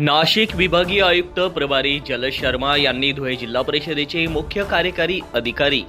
नाशिक विभागीय आयुक्त प्रभारी जलज शर्मा यांनी धुळे जिल्हा परिषदेचे मुख्य कार्यकारी अधिकारी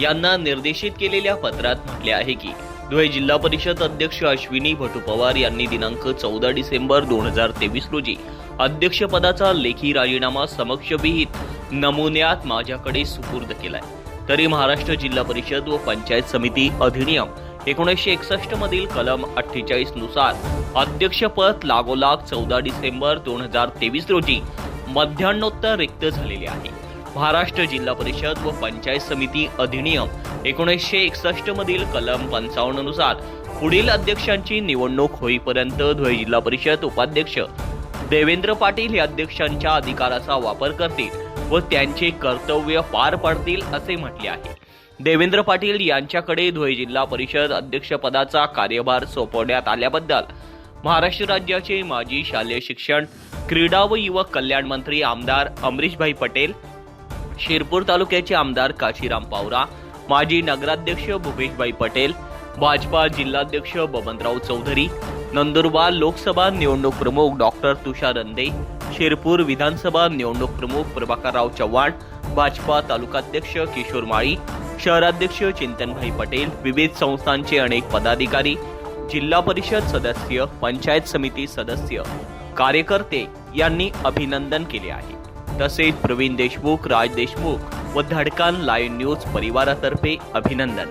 यांना निर्देशित केलेल्या पत्रात म्हटले आहे की धुळे जिल्हा परिषद अध्यक्ष अश्विनी भटू पवार यांनी दिनांक चौदा डिसेंबर दोन हजार तेवीस रोजी अध्यक्षपदाचा लेखी राजीनामा समक्ष विहित नमुन्यात माझ्याकडे सुपूर्द केलाय. तरी महाराष्ट्र जिल्हा परिषद व पंचायत समिती अधिनियम एकोणीसशे एकसष्ट मधील कलम अठ्ठेचाळीसनुसार अध्यक्षपद लागोलाग चौदा डिसेंबर दोन हजार तेवीस रोजी मध्यान्होत्तर रिक्त झालेले आहे. महाराष्ट्र जिल्हा परिषद व पंचायत समिती अधिनियम एकोणीसशे एकसष्ट मधील कलम पंचावन्ननुसार पुढील अध्यक्षांची निवडणूक होईपर्यंत धुळे जिल्हा परिषद उपाध्यक्ष देवेंद्र पाटील हे अध्यक्षांच्या अधिकाराचा वापर करतील व त्यांचे कर्तव्य पार पाडतील असे म्हटले आहे. देवेंद्र पाटील यांच्याकडे धुळे जिल्हा परिषद अध्यक्षपदाचा कार्यभार सोपवण्यात आल्याबद्दल महाराष्ट्र राज्याचे माजी शालेय शिक्षण क्रीडा व युवक कल्याण मंत्री आमदार अमरीशभाई पटेल शिरपूर तालुक्याचे आमदार काशीराम पावरा माजी नगराध्यक्ष भूपेशभाई पटेल भाजपा जिल्हाध्यक्ष बबनराव चौधरी नंदुरबार लोकसभा निवडणूक प्रमुख डॉक्टर तुषार अंदे शिरपूर विधानसभा निवडणूक प्रमुख प्रभाकरराव चव्हाण भाजपा तालुकाध्यक्ष किशोर माळी शहराध्यक्ष चिंतनभाई पटेल विविध संस्थांचे अनेक पदाधिकारी जिल्हा परिषद सदस्य पंचायत समिती सदस्य कार्यकर्ते यांनी अभिनंदन केले आहे. तसेच प्रवीण देशमुख राज देशमुख व धडकान लाईव्ह न्यूज परिवारातर्फे अभिनंदन.